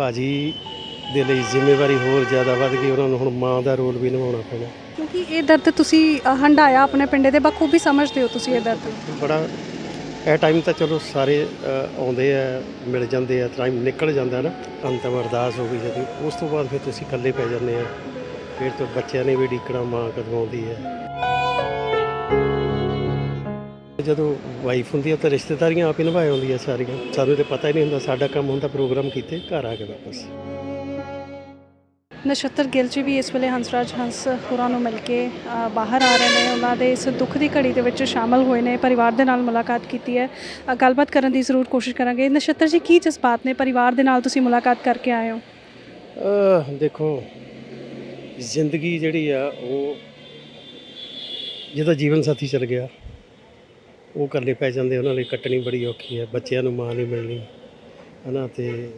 ਭਾਜੀ ਦੇ ਲਈ ਜ਼ਿੰਮੇਵਾਰੀ ਹੋਰ ਜ਼ਿਆਦਾ ਵੱਧ ਗਈ ਉਹਨਾਂ ਨੂੰ ਹੁਣ ਮਾਂ ਦਾ ਰੋਲ ਵੀ ਨਿਭਾਉਣਾ ਪੈਣਾ। ਕਿਉਂਕਿ ਇਹ ਦਰਦ ਤੁਸੀਂ ਅ, ਹੰਢਾਇਆ ਆਪਣੇ ਪਿੰਡੇ ਦੇ ਬਖੂਬੀ ਸਮਝਦੇ ਹੋ ਤੁਸੀਂ ਇਹ ਦਰਦ। ਬੜਾ ਇਹ ਟਾਈਮ ਤਾਂ ਚਲੋ ਸਾਰੇ ਅ, ਆਉਂਦੇ ਆ ਮਿਲ ਜਾਂਦੇ ਆ ਟਾਈਮ ਨਿਕਲ ਜਾਂਦਾ ਨਾ ਅੰਤਮ ਅਰਦਾਸ ਹੋ ਗਈ ਜਦੋਂ। ਉਸ ਤੋਂ ਬਾਅਦ ਫਿਰ ਤੁਸੀਂ ਇਕੱਲੇ ਪੈ ਜਾਂਦੇ ਆ ਫਿਰ ਤੋਂ ਬੱਚਿਆਂ ਨੇ ਵੀ ਢੀਕਣਾ ਮਾਂ ਕਦੋਂ ਆਉਂਦੀ ਹੈ। ਜਦੋਂ ਵਾਈਫ ਹੁੰਦੀ ਹੈ ਤਾਂ ਰਿਸ਼ਤੇਦਾਰੀਆਂ ਆਪ ਹੀ ਨਿਭਾਏ ਹੁੰਦੀਆਂ ਸਾਰੀਆਂ। ਸਾਨੂੰ ਤੇ ਪਤਾ ਹੀ ਨਹੀਂ ਹੁੰਦਾ ਸਾਡਾ ਕੰਮ ਹੁੰਦਾ ਪ੍ਰੋਗਰਾਮ ਕੀਤੇ ਘਰ ਆ ਕੇ ਵਾਪਸ। ਨਛੱਤਰ ਗਿੱਲ ਜੀ ਵੀ ਇਸ ਵੇਲੇ ਹੰਸਰਾਜ ਹੰਸ ਹੋਰਾਂ ਨੂੰ ਮਿਲ ਕੇ ਬਾਹਰ ਆ ਰਹੇ ਨੇ। ਉਹਨਾਂ ਦੇ ਇਸ ਦੁੱਖ ਦੀ ਘੜੀ ਦੇ ਵਿੱਚ ਸ਼ਾਮਲ ਹੋਏ ਨੇ ਪਰਿਵਾਰ ਦੇ ਨਾਲ ਮੁਲਾਕਾਤ ਕੀਤੀ ਹੈ। ਗੱਲਬਾਤ ਕਰਨ ਦੀ ਜ਼ਰੂਰ ਕੋਸ਼ਿਸ਼ ਕਰਾਂਗੇ। ਨਛੱਤਰ ਜੀ ਕੀ ਜਜ਼ਬਾਤ ਨੇ? ਪਰਿਵਾਰ ਦੇ ਨਾਲ ਤੁਸੀਂ ਮੁਲਾਕਾਤ ਕਰਕੇ ਆਏ ਹੋ? ਅਹ ਦੇਖੋ ਜ਼ਿੰਦਗੀ ਜਿਹੜੀ ਆ ਉਹ ਜਿਹਦਾ ਜੀਵਨ ਸਾਥੀ ਚਲ ਗਿਆ ਉਹ ਇਕੱਲੇ ਪੈ ਜਾਂਦੇ ਉਹਨਾਂ ਲਈ ਕੱਟਣੀ ਬੜੀ ਔਖੀ ਹੈ ਬੱਚਿਆਂ ਨੂੰ ਮਾਂ ਨਹੀਂ ਮਿਲਣੀ ਹਨਾ ਤੇ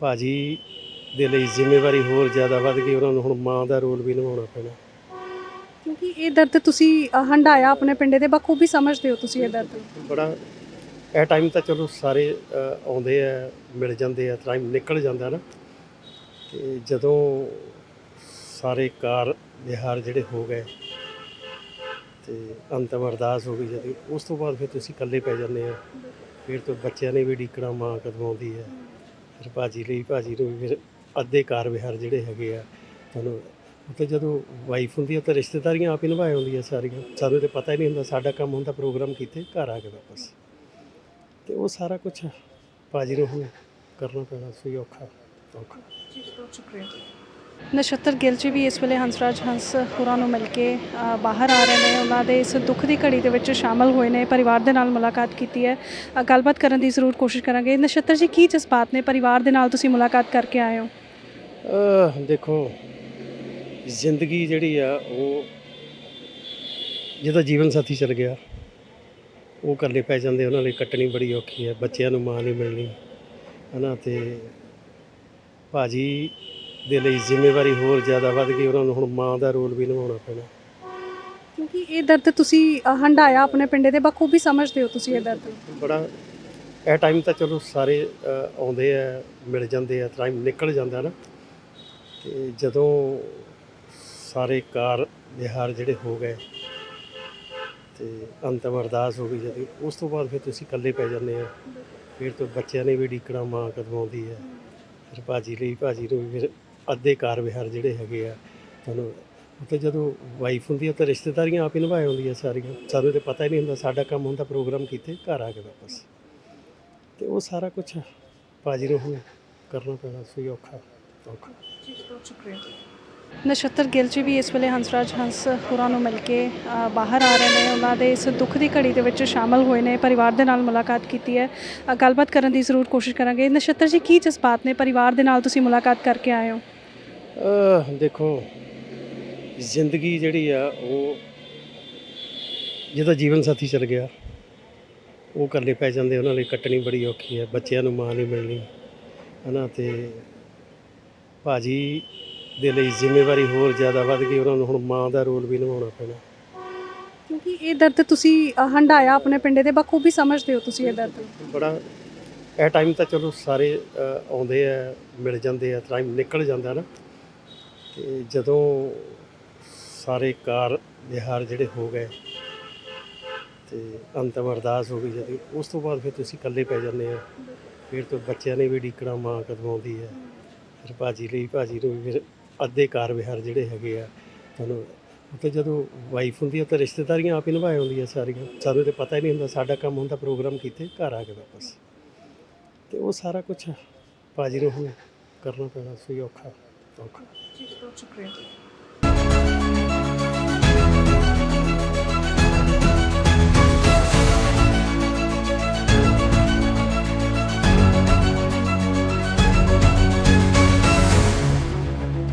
ਭਾਜੀ ਦੇ ਲਈ ਜ਼ਿੰਮੇਵਾਰੀ ਹੋਰ ਜ਼ਿਆਦਾ ਵੱਧ ਗਈ ਉਹਨਾਂ ਨੂੰ ਹੁਣ ਮਾਂ ਦਾ ਰੋਲ ਵੀ ਨਿਭਾਉਣਾ ਪੈਣਾ। ਕਿਉਂਕਿ ਇਹ ਦਰਦ ਤੁਸੀਂ ਅ, ਹੰਢਾਇਆ ਆਪਣੇ ਪਿੰਡੇ ਦੇ ਬਖੂਬੀ ਸਮਝਦੇ ਹੋ ਤੁਸੀਂ ਇਹ ਦਰਦ। ਬੜਾ ਇਹ ਟਾਈਮ ਤਾਂ ਚਲੋ ਸਾਰੇ ਆਉਂਦੇ ਆ ਮਿਲ ਜਾਂਦੇ ਆ ਟਾਈਮ ਨਿਕਲ ਜਾਂਦਾ ਨਾ। ਤੇ ਜਦੋਂ ਸਾਰੇ ਕਾਰ ਵਿਹਾਰ ਜਿਹੜੇ ਹੋ ਗਏ ਤੇ ਅੰਤਮ ਅਰਦਾਸ ਹੋ ਗਈ ਜਦੋਂ ਉਸ ਤੋਂ ਬਾਅਦ ਫਿਰ ਤੁਸੀਂ ਇਕੱਲੇ ਪੈ ਜਾਂਦੇ ਆ। ਫਿਰ ਤੋਂ ਬੱਚਿਆਂ ਨੇ ਵੀ ਢੀਕਣਾ ਮਾਂ ਕਦੋਂ ਆਉਂਦੀ ਹੈ। ਫਿਰ ਭਾਜੀ ਲਈ, ਭਾਜੀ ਨੂੰ ਵੀ ਫਿਰ ਅੱਧੇ ਕਾਰ ਵਿਹਾਰ ਜਿਹੜੇ ਹੈਗੇ ਆ, ਤੁਹਾਨੂੰ ਉੱਥੇ ਜਦੋਂ ਵਾਈਫ ਹੁੰਦੀ ਹੈ ਤਾਂ ਰਿਸ਼ਤੇਦਾਰੀਆਂ ਆਪ ਹੀ ਨਿਭਾਏ ਹੁੰਦੀਆਂ ਸਾਰੀਆਂ। ਸਾਨੂੰ ਤੇ ਪਤਾ ਹੀ ਨਹੀਂ ਹੁੰਦਾ, ਸਾਡਾ ਕੰਮ ਹੁੰਦਾ ਪ੍ਰੋਗਰਾਮ ਕੀਤੇ, ਘਰ ਆ ਕੇ ਵਾਪਸ। ਤੇ ਉਹ ਸਾਰਾ ਕੁਝ ਭਾਜੀ ਨੂੰ ਹੁਣ ਕਰਨਾ ਪੈਣਾ, ਸੀ ਔਖਾ ਔਖਾ। ਨਛੱਤਰ ਗਿੱਲ ਜੀ ਵੀ ਇਸ ਵੇਲੇ ਹੰਸਰਾਜ ਹੰਸ ਹੋਰਾਂ ਨੂੰ ਮਿਲ ਕੇ ਬਾਹਰ ਆ ਰਹੇ ਨੇ। ਉਹਨਾਂ ਦੇ ਇਸ ਦੁੱਖ ਦੀ ਘੜੀ ਦੇ ਵਿੱਚ ਸ਼ਾਮਲ ਹੋਏ ਨੇ, ਪਰਿਵਾਰ ਦੇ ਨਾਲ ਮੁਲਾਕਾਤ ਕੀਤੀ ਹੈ। ਗੱਲਬਾਤ ਕਰਨ ਦੀ ਜ਼ਰੂਰ ਕੋਸ਼ਿਸ਼ ਕਰਾਂਗੇ। ਨਛੱਤਰ ਜੀ, ਕੀ ਜਜ਼ਬਾਤ ਨੇ? ਪਰਿਵਾਰ ਦੇ ਨਾਲ ਤੁਸੀਂ ਮੁਲਾਕਾਤ ਕਰਕੇ ਆਏ ਹੋ? ਦੇਖੋ, ਜ਼ਿੰਦਗੀ ਜਿਹੜੀ ਆ, ਉਹ ਜਿਹਦਾ ਜੀਵਨ ਸਾਥੀ ਚਲ ਗਿਆ, ਉਹ ਕਰਨੇ ਪੈ ਜਾਂਦੇ। ਉਹਨਾਂ ਲਈ ਕੱਟਣੀ ਬੜੀ ਔਖੀ ਹੈ। ਬੱਚਿਆਂ ਨੂੰ ਮਾਂ ਨਹੀਂ ਮਿਲਣੀ। ਹਨਾ, ਤੇ ਭਾਜੀ ਦੇ ਲਈ ਜ਼ਿੰਮੇਵਾਰੀ ਹੋਰ ਜ਼ਿਆਦਾ ਵੱਧ ਗਈ ਉਹਨਾਂ ਨੂੰ ਹੁਣ ਮਾਂ ਦਾ ਰੋਲ ਵੀ ਨਿਭਾਉਣਾ ਪੈਣਾ। ਕਿਉਂਕਿ ਇਹ ਦਰਦ ਤੁਸੀਂ ਅ, ਹੰਢਾਇਆ ਆਪਣੇ ਪਿੰਡੇ ਦੇ ਬਖੂਬੀ ਸਮਝਦੇ ਹੋ ਤੁਸੀਂ ਇਹ ਦਰਦ। ਬੜਾ ਇਹ ਟਾਈਮ ਤਾਂ ਚਲੋ ਸਾਰੇ ਅ, ਆਉਂਦੇ ਆ ਮਿਲ ਜਾਂਦੇ ਆ ਟਾਈਮ ਨਿਕਲ ਜਾਂਦਾ ਨਾ। ਤੇ ਜਦੋਂ ਸਾਰੇ ਕਾਰ ਵਿਹਾਰ ਜਿਹੜੇ ਹੋ ਗਏ ਤੇ ਅੰਤਮ ਅਰਦਾਸ ਹੋ ਗਈ ਜਦੋਂ ਉਸ ਤੋਂ ਬਾਅਦ ਫਿਰ ਤੁਸੀਂ ਇਕੱਲੇ ਪੈ ਜਾਂਦੇ ਆ ਫਿਰ ਤੋਂ ਬੱਚਿਆਂ ਨੇ ਵੀ ਢੀਕਣਾ ਮਾਂ ਕਦੋਂ ਆਉਂਦੀ ਹੈ। ਫਿਰ ਭਾਜੀ ਲਈ ਭਾਜੀ ਨੂੰ ਵੀ ਫਿਰ ਅੱਧੇ ਕਾਰ ਵਿਹਾਰ ਜਿਹੜੇ ਹੈਗੇ ਆ, ਤੁਹਾਨੂੰ ਤੇ ਜਦੋਂ ਵਾਈਫ ਹੁੰਦੀ ਹੈ ਤਾਂ ਰਿਸ਼ਤੇਦਾਰੀਆਂ ਆਪ ਹੀ ਨਿਭਾਏ ਹੁੰਦੀਆਂ ਸਾਰੀਆਂ। ਸਾਨੂੰ ਤੇ ਪਤਾ ਹੀ ਨਹੀਂ ਹੁੰਦਾ, ਸਾਡਾ ਕੰਮ ਹੁੰਦਾ ਪ੍ਰੋਗਰਾਮ ਕੀਤੇ, ਘਰ ਆ ਕੇ ਵਾਪਸ। ਤੇ ਉਹ ਸਾਰਾ ਕੁਝ ਭਾਜੀ ਨੂੰ ਹੁਣ ਕਰਨਾ ਪੈਣਾ, ਸੀ ਔਖਾ ਔਖਾ। ਨਛੱਤਰ ਗਿੱਲ ਜੀ ਵੀ ਇਸ ਵੇਲੇ ਹੰਸਰਾਜ ਹੰਸ ਹੋਰਾਂ ਨੂੰ ਮਿਲ ਕੇ ਬਾਹਰ ਆ ਰਹੇ ਨੇ। ਉਹਨਾਂ ਦੇ ਇਸ ਦੁੱਖ ਦੀ ਘੜੀ ਦੇ ਵਿੱਚ ਸ਼ਾਮਲ ਹੋਏ ਨੇ, ਪਰਿਵਾਰ ਦੇ ਨਾਲ ਮੁਲਾਕਾਤ ਕੀਤੀ ਹੈ। ਗੱਲਬਾਤ ਕਰਨ ਦੀ ਜ਼ਰੂਰ ਕੋਸ਼ਿਸ਼ ਕਰਾਂਗੇ। ਨਛੱਤਰ ਜੀ, ਕੀ ਜਜ਼ਬਾਤ ਨੇ? ਪਰਿਵਾਰ ਦੇ ਨਾਲ ਤੁਸੀਂ ਮੁਲਾਕਾਤ ਕਰਕੇ ਆਏ ਹੋ। ਦੇਖੋ ਜ਼ਿੰਦਗੀ ਜਿਹੜੀ ਆ ਉਹ ਜਿਹਦਾ ਜੀਵਨ ਸਾਥੀ ਚਲ ਗਿਆ ਉਹ ਇਕੱਲੇ ਪੈ ਜਾਂਦੇ ਉਹਨਾਂ ਲਈ ਕੱਟਣੀ ਬੜੀ ਔਖੀ ਹੈ ਬੱਚਿਆਂ ਨੂੰ ਮਾਂ ਨਹੀਂ ਮਿਲਣੀ ਹਨਾ ਤੇ ਭਾਜੀ ਦੇ ਲਈ ਜ਼ਿੰਮੇਵਾਰੀ ਹੋਰ ਜ਼ਿਆਦਾ ਵੱਧ ਗਈ ਉਹਨਾਂ ਨੂੰ ਹੁਣ ਮਾਂ ਦਾ ਰੋਲ ਵੀ ਨਿਭਾਉਣਾ ਪੈਣਾ। ਕਿਉਂਕਿ ਇਹ ਦਰਦ ਤੁਸੀਂ ਅ, ਹੰਢਾਇਆ ਆਪਣੇ ਪਿੰਡੇ ਦੇ ਬਖੂਬੀ ਸਮਝਦੇ ਹੋ ਤੁਸੀਂ ਇਹ ਦਰਦ ਬੜਾ ਇਹ ਟਾਈਮ ਤਾਂ ਚਲੋ ਸਾਰੇ ਆਉਂਦੇ ਆ ਮਿਲ ਜਾਂਦੇ ਆ ਟਾਈਮ ਨਿਕਲ ਜਾਂਦਾ ਨਾ। ਤੇ ਜਦੋਂ ਸਾਰੇ ਕਾਰ ਵਿਹਾਰ ਜਿਹੜੇ ਹੋ ਗਏ ਤੇ ਅੰਤਮ ਅਰਦਾਸ ਹੋ ਗਈ ਜਦੋਂ, ਉਸ ਤੋਂ ਬਾਅਦ ਫਿਰ ਤੁਸੀਂ ਇਕੱਲੇ ਪੈ ਜਾਂਦੇ ਆ ਫਿਰ ਤੋਂ ਬੱਚਿਆਂ ਨੇ ਵੀ ਢੀਕਣਾ ਮਾਂ ਕਦੋਂ ਆਉਂਦੀ ਹੈ? ਫਿਰ ਭਾਜੀ ਲਈ, ਭਾਜੀ ਨੂੰ ਵੀ ਫਿਰ ਅੱਧੇ ਕਾਰ ਵਿਹਾਰ ਜਿਹੜੇ ਹੈਗੇ ਆ, ਤੁਹਾਨੂੰ ਤੇ ਜਦੋਂ ਵਾਈਫ ਹੁੰਦੀ ਹੈ ਤਾਂ ਰਿਸ਼ਤੇਦਾਰੀਆਂ ਆਪ ਹੀ ਨਿਭਾਏ ਹੁੰਦੀਆਂ ਸਾਰੀਆਂ। ਸਾਨੂੰ ਤੇ ਪਤਾ ਹੀ ਨਹੀਂ ਹੁੰਦਾ, ਸਾਡਾ ਕੰਮ ਹੁੰਦਾ ਪ੍ਰੋਗਰਾਮ ਕੀਤੇ ਘਰ ਆ ਕੇ ਵਾਪਸ। ਤੇ ਉਹ ਸਾਰਾ ਕੁਝ ਭਾਜੀ ਨੂੰ ਹੁਣ ਕਰਨਾ ਪੈਣਾ ਸੀ ਔਖਾ। ਔਖਾ